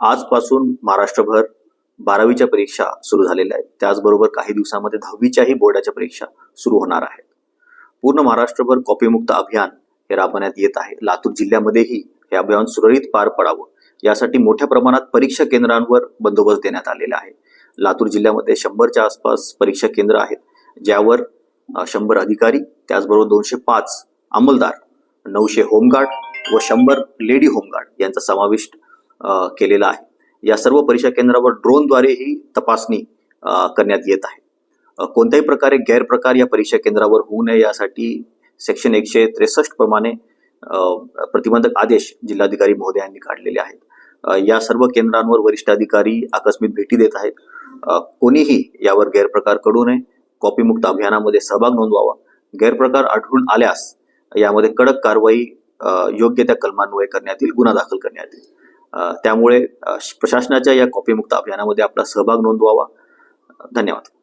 आजपासून महाराष्ट्रभर बारावीच्या परीक्षा सुरू झालेल्या आहेत. त्याचबरोबर काही दिवसामध्ये दहावीच्याही बोर्डाच्या परीक्षा सुरू होणार आहेत. पूर्ण महाराष्ट्रभर कॉपीमुक्त अभियान हे राबवण्यात येत आहे. लातूर जिल्ह्यामध्येही हे अभियान सुरळीत पार पडावं यासाठी मोठ्या प्रमाणात परीक्षा केंद्रांवर बंदोबस्त देण्यात आलेला आहे. लातूर जिल्ह्यामध्ये शंभरच्या आसपास परीक्षा केंद्र आहेत ज्यावर शंभर अधिकारी त्याचबरोबर दोनशे पाच अंमलदार नऊशे होमगार्ड व शंभर लेडी होमगार्ड यांचा समावेश केलेला आहे. या सर्व परीक्षा केंद्रावर ड्रोनद्वारे ही तपासणी करण्यात येत आहे. कोणत्याही प्रकारे गैरप्रकार या परीक्षा केंद्रावर होऊ नये यासाठी सेक्शन एकशे त्रेसष्ट प्रमाणे प्रतिबंधक आदेश जिल्हाधिकारी महोदयांनी काढलेले आहेत. या सर्व केंद्रांवर वरिष्ठ अधिकारी आकस्मिक भेटी देत आहेत. कोणीही यावर गैरप्रकार करू नये. कॉपीमुक्त अभियानामध्ये सहभाग नोंदवावा. गैरप्रकार आढळून आल्यास यामध्ये कडक कारवाई योग्य त्या कलमान्वये करण्यात येईल गुन्हा दाखल करण्यात येईल. त्यामुळे प्रशासनाच्या या कॉपीमुक्त अभियानामध्ये आपला सहभाग नोंदवावा. धन्यवाद.